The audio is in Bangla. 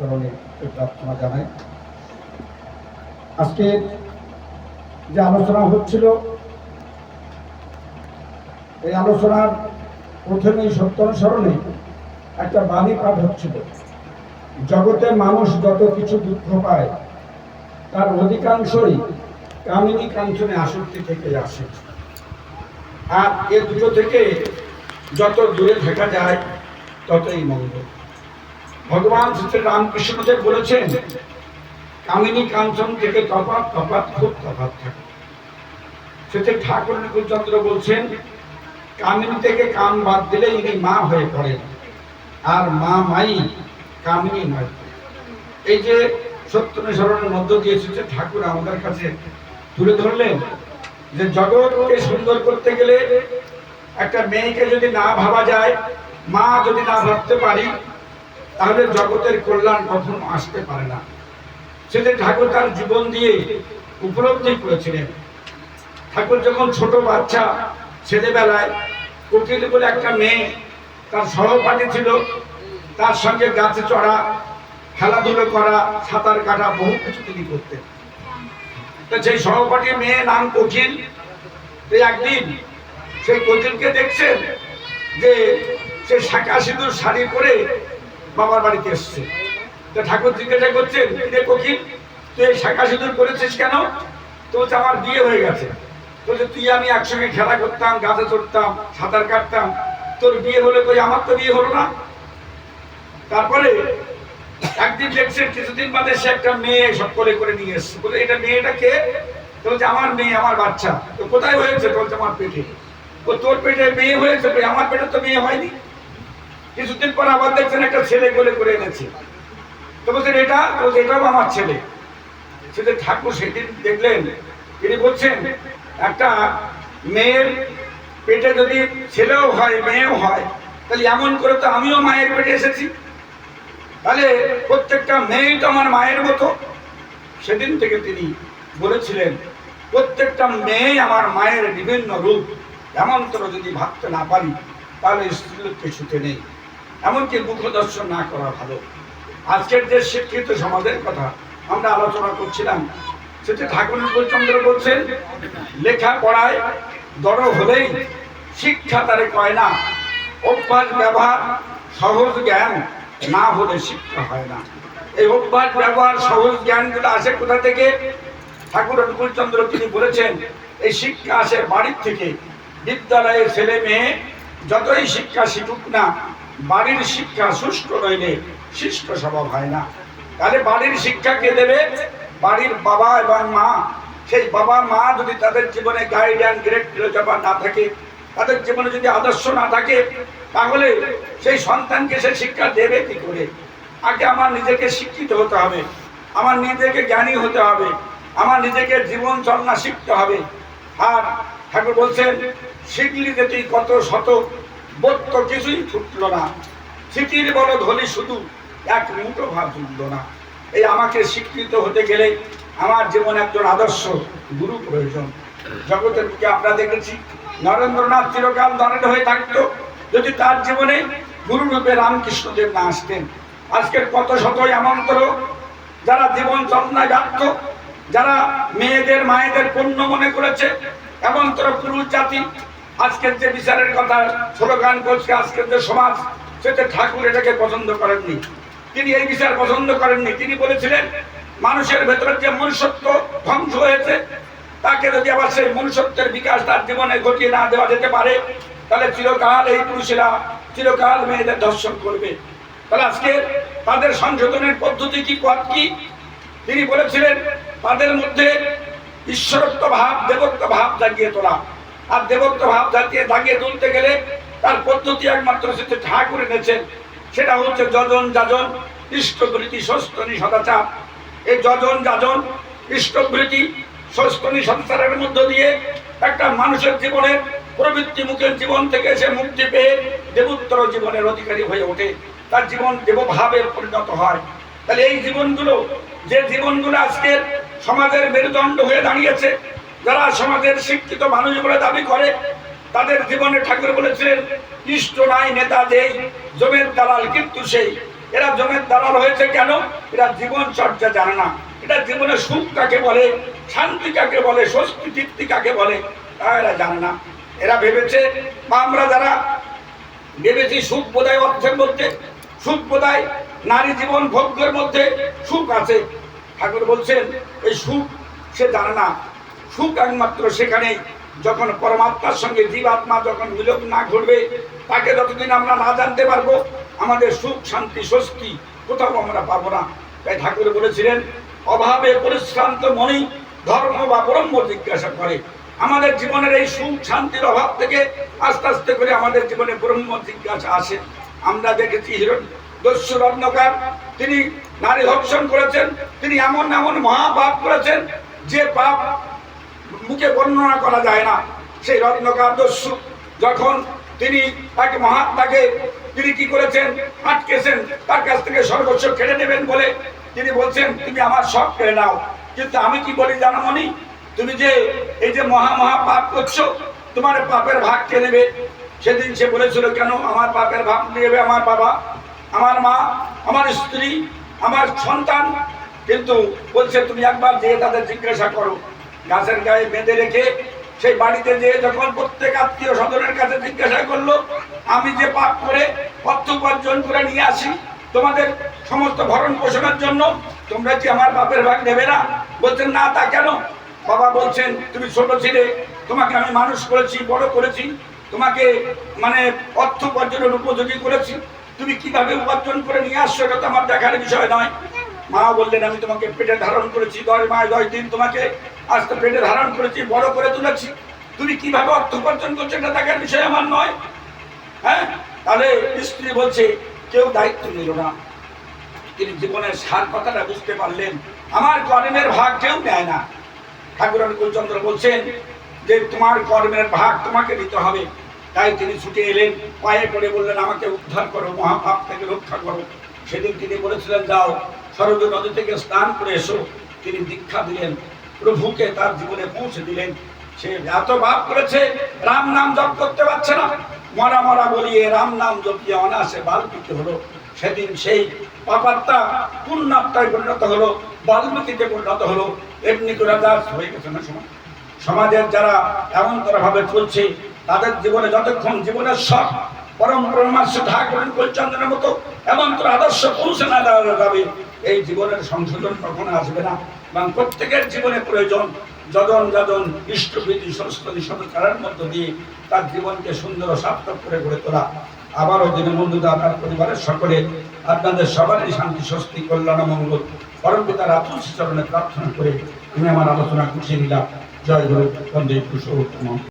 চরণে প্রার্থনা জানাই আজকে যে আলোচনা হচ্ছিল, এই আলোচনার প্রথমেই সত্য অনুসরণে একটা বাণী পাঠ হচ্ছিল, জগতে মানুষ যত কিছু দুঃখ পায়, তার অধিকাংশই কামিনী কাঞ্চনে আসক্তি থেকে আসে। আর এ দুটো থেকে যত দূরে থাকা যায়, ততই মঙ্গল। ভগবান শ্রী রামকৃষ্ণদেব বলেছেন, কামিনী কাঞ্চন থেকে তফাৎ তফাৎ, খুব তফাৎ থাকে। সেতে ঠাকুর নিকুলচন্দ্র বলছেন, কামিনী থেকে কাম বাদ দিলে ইনি মা হয়ে পড়েন, আর মা মাই কামিনী নয়। এই যে সত্যনেশ্বরণের মধ্য দিয়ে এসেছে, ঠাকুর আমাদের কাছে তুলে ধরলেন যে জগৎকে সুন্দর করতে গেলে একটা মেয়েকে যদি না ভাবা যায়, মা যদি না ভাবতে পারি তাহলে জগতের কল্যাণ কখনো আসতে পারে না। সেদিন ঠাকুর তার জীবন দিয়ে উপলব্ধি করেছিলেন। ঠাকুর যখন ছোট বাচ্চা, ছেলেবেলায় কোকিল বলে একটা মেয়ে, তার সহপাঠী ছিল, তার সঙ্গে গাছে চড়া, খেলাধুলো করা, সাঁতার কাটা, বহু কিছু তিনি করতেন। তো সেই সহপাঠী মেয়ে নাম তো একদিন সেই কোকিলকে দেখছেন যে সে শাঁকা সিঁদুর শাড়ি পরে বাবার বাড়িতে এসছে। তো ঠাকুর জিজ্ঞাসা করছেন রে তুই এই শাঁকা সিঁদুর করেছিস কেন? তো বলছে, আমার বিয়ে হয়ে গেছে। বলছে তুই আমি একসঙ্গে খেলা করতাম গাছে চড়তাম সাঁতার কাটতাম। তোর বিয়ে হলে কই আমার তো বিয়ে হলো না? তারপরে একদিন দেখছেন কিছুদিন বাদে সে একটা মেয়ে সব করে করে নিয়ে এসছে। বলে এটা মেয়েটা কে? বলছে আমার মেয়ে আমার বাচ্চা। তো কোথায় হয়েছে? বলছে আমার পেটে। ও তোর পেটে মেয়ে হয়েছে? আমার পেটে তো মেয়ে হয়নি। কিছুদিন পর আবার দেখছেন একটা ছেলে কোলে করে এনেছে। তো বলছেন, এটা? এটাও আমার ছেলে। সেটা ঠাকুর সেদিন দেখলেন, তিনি বলছেন, একটা মেয়ের পেটে যদি ছেলেও হয়, মেয়েও হয়, তাহলে এমন করে তো আমিও মায়ের পেটে এসেছি। তাহলে প্রত্যেকটা মেয়েই তো আমার মায়ের মতো। সেদিন থেকে তিনি বলেছিলেন, প্রত্যেকটা মেয়ে আমার মায়ের বিভিন্ন রূপ। এমন যদি ভাবতে না পারি, তাহলে স্ত্রীলোককে ছুটে নেই। এমনকি মুখ দর্শন না করা ভালো। আজকের যে শিক্ষিত সমাজের কথা আমরা আলোচনা করছিলাম, সেটি ঠাকুর চন্দ্র বলছেন, লেখা পড়ায় দর হলেই শিক্ষা তারে কয় না। অভ্যাস, ব্যবহার, সহজ জ্ঞান না হলে শিক্ষা হয় না। এই অভ্যাস, ব্যবহার, সহজ জ্ঞানগুলো আসে কোথা থেকে? ঠাকুর অনুকূলচন্দ্র তিনি বলেছেন, এই শিক্ষা আসে বাড়ির থেকে। বিদ্যালয়ের ছেলে মেয়ে যতই শিক্ষা শিখুক না বাড়ির শিক্ষা সুষ্ঠু নইলে শিষ্ট স্বভাব হয় না। তাহলে বাড়ির শিক্ষা কে দেবে? বাড়ির বাবা এবং মা। সেই বাবা, মা যদি তাদের জীবনে গাইড অ্যান্ড গ্রেড ফিলোজফার না থাকে, তাদের জীবনে যদি আদর্শ না থাকে, তাহলে সেই সন্তানকে সে শিক্ষা দেবে কি করে? আগে আমার নিজেকে শিক্ষিত হতে হবে। আমার নিজেকে জ্ঞানী হতে হবে। আমার নিজেকে জীবন চলনা শিখতে হবে। আর ঠাকুর বলছেন, শিখলি যে তুই কত শত তো কিছুই ফুটলো না। স্মৃতির বড় ধলি শুধু, এক মুঠো ভাব জুটলো না। এই আমাকে স্বীকৃত হতে গেলে আমার জীবনে একজন আদর্শ, গুরু প্রয়োজন। জগতের বুকে আমরা দেখেছি, নরেন্দ্রনাথ চিরকাল নরেন্দ্র হয়ে থাকত। যদি তার জীবনে গুরু রূপে রামকৃষ্ণদেব না আসতেন, আজকের কত শতই এমন্তর যারা জীবন চলনায় ব্যর্থ, যারা মেয়েদের, মায়েদের পণ্য মনে করেছে এমন্তর পুরুষ জাতি আজকের যে বিচারের কথা, স্লোগান করছে আজকের যে সমাজ সেটা ঠাকুর এটাকে পছন্দ করেননি। তিনি এই বিচার পছন্দ করেননি। তিনি বলেছিলেন, মানুষের ভেতরে যে মনুষ্যত্ব ধ্বংস হয়েছে, তাকে যদি আবার সেই মনুষ্যত্বের বিকাশ তার জীবনে ঘটিয়ে না দেওয়া যেতে পারে, তাহলে চিরকাল এই পুরুষেরা, চিরকাল মেয়েদের দর্শন করবে। তাহলে আজকে তাদের সংশোধনের পদ্ধতি কি, পথ কি? তিনি বলেছিলেন, তাদের মধ্যে ঈশ্বরত্ব ভাব, দেবত্ব ভাব জাগিয়ে তোলা। আর দেবত্ব ভাব জাগিয়ে জাগিয়ে তুলতে গেলে তার পদ্ধতি একমাত্র সেটা ঠাকুর এনেছেন। সেটা হচ্ছে যজন যাজন ইষ্টবৃত্তি সস্তনী সদাচার। এই যজন যাজন ইষ্টবৃত্তি সস্তনী সদাচারের মধ্য দিয়ে একটা মানুষের জীবনের প্রবৃত্তি মুখের জীবন থেকে সে মুক্তি পেয়ে দেবোত্তর জীবনের অধিকারী হয়ে ওঠে। তার জীবন দেবভাবে পরিণত হয়। তাহলে এই জীবনগুলো, যে জীবনগুলো আজকের সমাজের মেরুদণ্ড হয়ে দাঁড়িয়েছে যারা সমাজের শিক্ষিত মানুষ বলে দাবি করে, তাদের জীবনে ঠাকুর বলেছিলেন, ইষ্ট নাই নেতা দেই জমের দালাল কিন্তু সেই। এরা জমের দালাল হয়েছে কেন? এরা জীবন চর্চা জানে না। এটা জীবনে সুখ কাকে বলে, শান্তি কাকে বলে, স্বস্তি তৃপ্তি কাকে বলে, তা এরা জানে না। এরা ভেবেছে, বা আমরা যারা ভেবেছি সুখ বোধহয় অর্থের মধ্যে, সুখ বোধহয় নারী জীবন ভোগ্যের মধ্যে সুখ আছে। ঠাকুর বলছেন, এই সুখ সে জানে না। সুখ একমাত্র সেখানেই। যখন পরমাত্মার সঙ্গে জীবাত্মা যখন মিলন না ঘটবে, তাকে যতদিন আমরা না জানতে পারব, আমাদের সুখ, শান্তি, স্বস্তি কোথাও আমরা পাবো না। তাই ঠাকুর বলেছিলেন, অভাবে পরিশ্রান্ত মনি ধর্ম বা ব্রহ্ম জিজ্ঞাসা করে। আমাদের জীবনের এই সুখ, শান্তির অভাব থেকে আস্তে আস্তে করে আমাদের জীবনে ব্রহ্ম জিজ্ঞাসা আসে। আমরা দেখেছি হিরণ দস্যু রত্নকার তিনি নারী ধর্ষণ করেছেন, তিনি এমন এমন মহাপাপ করেছেন, যে পাপ মুখে বর্ণনা করা যায় না। সেই রত্নকার দস্যু যখন তিনি এক মহাত্মাকে তিনি কি করেছেন? আটকেছেন। তার কাছ থেকে সর্বস্ব কেড়ে নেবেন বলে তিনি বলছেন, তুমি আমার সব কেড়ে নাও। কিন্তু আমি কি বলি জানো মনি তুমি যে এই যে মহা মহা পাপ করছ, তোমার পাপের ভাগ কে নেবে? সেদিন সে বলেছিল, কেন আমার পাপের ভাগ নেবে আমার বাবা? আমার মা, আমার স্ত্রী, আমার সন্তান? কিন্তু বলছে, তুমি একবার যেয়ে তাদের জিজ্ঞাসা করো। গাছের গায়ে বেঁধে রেখে সেই বাড়িতে যেয়ে যখন প্রত্যেক আত্মীয় স্বজনের কাছে জিজ্ঞাসা করল, আমি যে পাপ করে অর্থ উপার্জন করে নিয়ে আসি, তোমাদের সমস্ত ভরণ পোষণের জন্য, তোমরা কি আমার বাপের ভাগ নেবে না? বলছেন, না, তা কেন? বাবা বলছেন, তুমি ছোট ছিলে, তোমাকে আমি মানুষ করেছি, বড় করেছি, তোমাকে মানে অর্থ উপার্জনের উপযোগী করেছি। তুমি কীভাবে উপার্জন করে নিয়ে আসছো এটা তো আমার দেখার বিষয় নয়। মা বললেন, আমি তোমাকে পেটে ধারণ করেছি, দশ মাস, দশ দিন তোমাকে আজকে পেটে ধারণ করেছি, বড় করে তুলেছি। তুমি কীভাবে অর্থ উপার্জন করছ এটা দেখার বিষয় আমার নয়। হ্যাঁ? তাহলে স্ত্রী বলছে, কেউ দায়িত্ব নিল না। তিনি জীবনের সার কথাটা বুঝতে পারলেন। আমার কর্মের ভাগ কেউ নেয় না। ঠাকুর অনুকূলচন্দ্র বলছেন যে, তোমার কর্মের ভাগ তোমাকে দিতে হবে। তাই তিনি ছুটে এলেন, পায়ে করে বললেন, আমাকে উদ্ধার করো, মহাপাপ থেকে রক্ষা করো। সেদিন তিনি বলেছিলেন, যাও, সরজ নদী থেকে স্নান করে এসো। তিনি দীক্ষা দিলেন। প্রভুকে তার জীবনে পৌঁছে দিলেন। সে এত ভাব করেছে, রাম নাম জপ করতে পারছে না। মরা মরা বলিয়ে রাম নাম জপিয়ে অনাসে বাল্মীকি হলো। সেদিন সেই পাপাত্তা পূর্ণাত্মায় পরিণত হলো, বাল্মীকিতে পরিণত হলো। এমনি করে দাস হয়ে গেছে না সময় সমাজের যারা এমন ভাবে চলছে, তাদের জীবনে যতক্ষণ জীবনের সব পরম পরমার্শ ঠাকুর মতো এমন আদর্শ পৌঁছে না দেওয়া যাবে, এই জীবনের সংশোধন কখনো আসবে না। এবং প্রত্যেকের জীবনে প্রয়োজন যদন যদন, ইষ্টপ্রীতি সংস্কৃতি সংস্কারের মধ্য দিয়ে তার জীবনকে সুন্দর সার্থক করে গড়ে তোলা। আবারও দীনবন্ধু তার পরিবারের সকলে আপনাদের সবারই শান্তি, স্বস্তি, কল্যাণ মঙ্গল। পরম পিতার আতুষ চরণে প্রার্থনা করে আমি আমার আলোচনা গুছিয়ে নিলাম। জয় গুরু, বন্দে কুশল